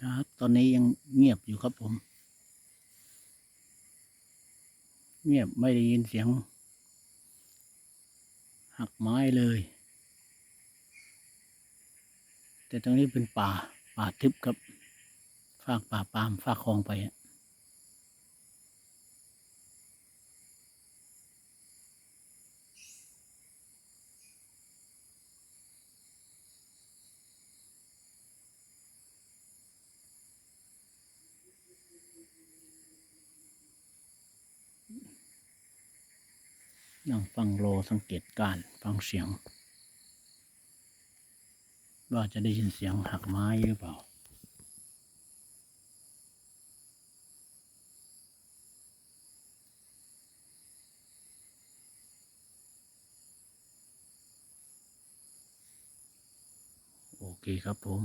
ครับ ตอนนี้ยังเงียบอยู่ครับผม เงียบไม่ได้ยินเสียง หักไม้เลย แต่ตรงนี้เป็นป่า ป่าทึบครับ ฝากป่าปาม ฝากคลองไป นั่งฟังโลสังเกตการฟังเสียง ว่าจะได้ยินเสียงหักไม้หรือเปล่าโอเคครับผม